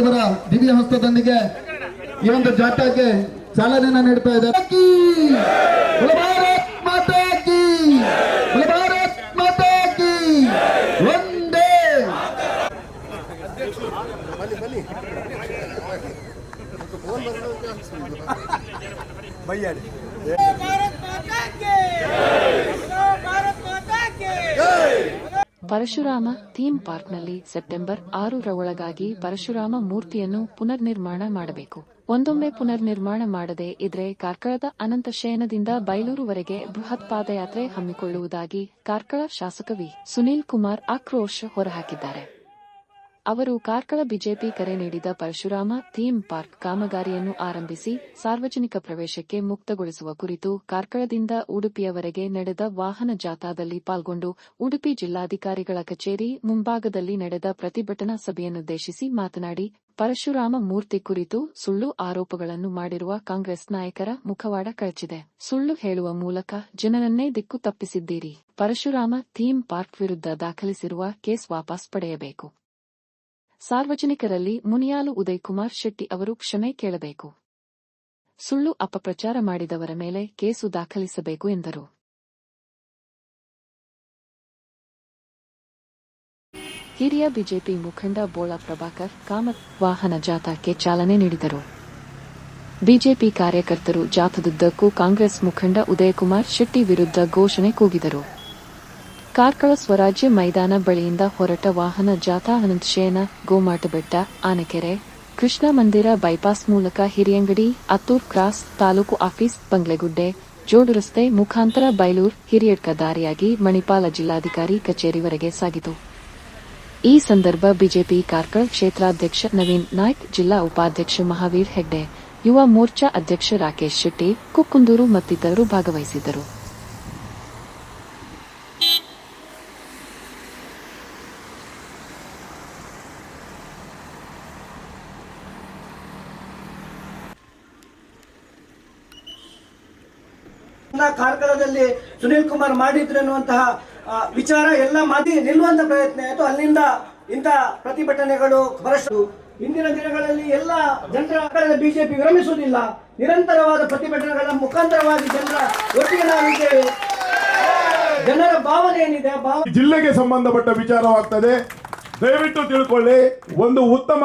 ಇವರ ದಿವ್ಯ ಹಸ್ತದೊಂದಿಗೆ ಈ ಒಂದು ಜಾಥಾಕ್ಕೆ ಚಾಲನೆಯನ್ನ ನೀಡ್ತಾ ಇದ್ದಾರೆ. ಒಂದೇ! ಬೈಯಾಡಿ. ಪರಶುರಾಮ ಥೀಮ್ ಪಾರ್ಕ್ನಲ್ಲಿ ಸೆಪ್ಟೆಂಬರ್ ಆರರ ಒಳಗಾಗಿ ಪರಶುರಾಮ ಮೂರ್ತಿಯನ್ನು ಪುನರ್ನಿರ್ಮಾಣ ಮಾಡಬೇಕು. ಒಂದೊಮ್ಮೆ ಪುನರ್ನಿರ್ಮಾಣ ಮಾಡದೆ ಇದ್ರೆ ಕಾರ್ಕಳದ ಅನಂತ ಶಯನದಿಂದ ಬೈಲೂರುವರೆಗೆ ಬೃಹತ್ ಪಾದಯಾತ್ರೆ ಹಮ್ಮಿಕೊಳ್ಳುವುದಾಗಿ ಕಾರ್ಕಳ ಶಾಸಕ ವಿ. ಸುನೀಲ್ ಕುಮಾರ್ ಆಕ್ರೋಶ ಹೊರಹಾಕಿದ್ದಾರೆ. ಅವರು ಕಾರ್ಕಳ ಬಿಜೆಪಿ ಕರೆ ನೀಡಿದ ಪರಶುರಾಮ ಥೀಮ್ ಪಾರ್ಕ್ ಕಾಮಗಾರಿಯನ್ನು ಆರಂಭಿಸಿ ಸಾರ್ವಜನಿಕ ಪ್ರವೇಶಕ್ಕೆ ಮುಕ್ತಗೊಳಿಸುವ ಕುರಿತು ಕಾರ್ಕಳದಿಂದ ಉಡುಪಿಯವರೆಗೆ ನಡೆದ ವಾಹನ ಜಾಥಾದಲ್ಲಿ ಪಾಲ್ಗೊಂಡು ಉಡುಪಿ ಜಿಲ್ಲಾಧಿಕಾರಿಗಳ ಕಚೇರಿ ಮುಂಭಾಗದಲ್ಲಿ ನಡೆದ ಪ್ರತಿಭಟನಾ ಸಭೆಯನ್ನುದ್ದೇಶಿಸಿ ಮಾತನಾಡಿ, ಪರಶುರಾಮ ಮೂರ್ತಿ ಕುರಿತು ಸುಳ್ಳು ಆರೋಪಗಳನ್ನು ಮಾಡಿರುವ ಕಾಂಗ್ರೆಸ್ ನಾಯಕರ ಮುಖವಾಡ ಕಳಚಿದೆ. ಸುಳ್ಳು ಹೇಳುವ ಮೂಲಕ ಜನರನ್ನೇ ದಿಕ್ಕು ತಪ್ಪಿಸಿದ್ದೀರಿ. ಪರಶುರಾಮ ಥೀಮ್ ಪಾರ್ಕ್ ವಿರುದ್ಧ ದಾಖಲಿಸಿರುವ ಕೇಸ್ ವಾಪಸ್ ಪಡೆಯಬೇಕು. ಸಾರ್ವಜನಿಕರಲ್ಲಿ ಮುನಿಯಾಲು ಉದಯ್ ಕುಮಾರ್ ಶೆಟ್ಟಿ ಅವರು ಕ್ಷಮೆ ಕೇಳಬೇಕು. ಸುಳ್ಳು ಅಪಪ್ರಚಾರ ಮಾಡಿದವರ ಮೇಲೆ ಕೇಸು ದಾಖಲಿಸಬೇಕು ಎಂದರು. ಹಿರಿಯ ಬಿಜೆಪಿ ಮುಖಂಡ ಬೋಳ ಪ್ರಭಾಕರ್ ಕಾಮತ್ ವಾಹನ ಜಾಥಾಕ್ಕೆ ಚಾಲನೆ ನೀಡಿದರು. ಬಿಜೆಪಿ ಕಾರ್ಯಕರ್ತರು ಜಾಥದುದ್ದಕ್ಕೂ ಕಾಂಗ್ರೆಸ್ ಮುಖಂಡ ಉದಯಕುಮಾರ್ ಶೆಟ್ಟಿ ವಿರುದ್ಧ ಘೋಷಣೆ ಕೂಗಿದರು. ಕಾರ್ಕಳ ಸ್ವರಾಜ್ಯ ಮೈದಾನ ಬಳಿಯಿಂದ ಹೊರಟ ವಾಹನ ಜಾಥಾ ಅನಂತಶಯನ ಗೋಮಾಟಬೆಟ್ಟ ಆನೆಕೆರೆ, ಕೃಷ್ಣ ಮಂದಿರ ಬೈಪಾಸ್ ಮೂಲಕ ಹಿರಿಯಂಗಡಿ, ಅತ್ತೂರ್ ಕ್ರಾಸ್ ತಾಲೂಕು ಆಫೀಸ್, ಬಂಗ್ಲೆಗುಡ್ಡೆ ಜೋಡು ರಸ್ತೆ ಮುಖಾಂತರ ಬೈಲೂರ್, ಹಿರಿಯಡ್ಕ ದಾರಿಯಾಗಿ ಮಣಿಪಾಲ ಜಿಲ್ಲಾಧಿಕಾರಿ ಕಚೇರಿವರೆಗೆ ಸಾಗಿತು. ಈ ಸಂದರ್ಭ ಬಿಜೆಪಿ ಕಾರ್ಕಳ ಕ್ಷೇತ್ರಾಧ್ಯಕ್ಷ ನವೀನ್ ನಾಯ್ಕ್, ಜಿಲ್ಲಾ ಉಪಾಧ್ಯಕ್ಷ ಮಹಾವೀರ್ ಹೆಗ್ಡೆ, ಯುವ ಮೋರ್ಚಾ ಅಧ್ಯಕ್ಷ ರಾಕೇಶ್ ಶೆಟ್ಟಿ, ಕುಕ್ಕುಂದೂರು ಮತ್ತಿತರರು ಭಾಗವಹಿಸಿದ್ದರು. ನ ಕಾರ್ಕಳದಲ್ಲಿ ಸುನೀಲ್ ಕುಮಾರ್ ಮಾಡಿದ್ರು ಅನ್ನುವಂತಹ ವಿಚಾರ ಎಲ್ಲ ಮಾತಿ ನಿಲ್ಲುವಂತ ಪ್ರಯತ್ನ ಆಯಿತು ಅಲ್ಲಿಂದ ಇಂಥ ಪ್ರತಿಭಟನೆಗಳು ಬರಷ್ಟು ಇಂದಿನ ದಿನಗಳಲ್ಲಿ ಎಲ್ಲ ಜನರ ಬಿಜೆಪಿ ವಿರಮಿಸುವುದಿಲ್ಲ. ನಿರಂತರವಾದ ಪ್ರತಿಭಟನೆಗಳ ಮುಖಾಂತರವಾಗಿ ಜನರ ಒಟ್ಟಿಗೆ ನಾವಿದ್ದೇವೆ ಜನರ ಭಾವನೆ ಏನಿದೆ? ಜಿಲ್ಲೆಗೆ ಸಂಬಂಧಪಟ್ಟ ವಿಚಾರವಾಗ್ತದೆ. ದಯವಿಟ್ಟು ತಿಳ್ಕೊಳ್ಳಿ, ಒಂದು ಉತ್ತಮ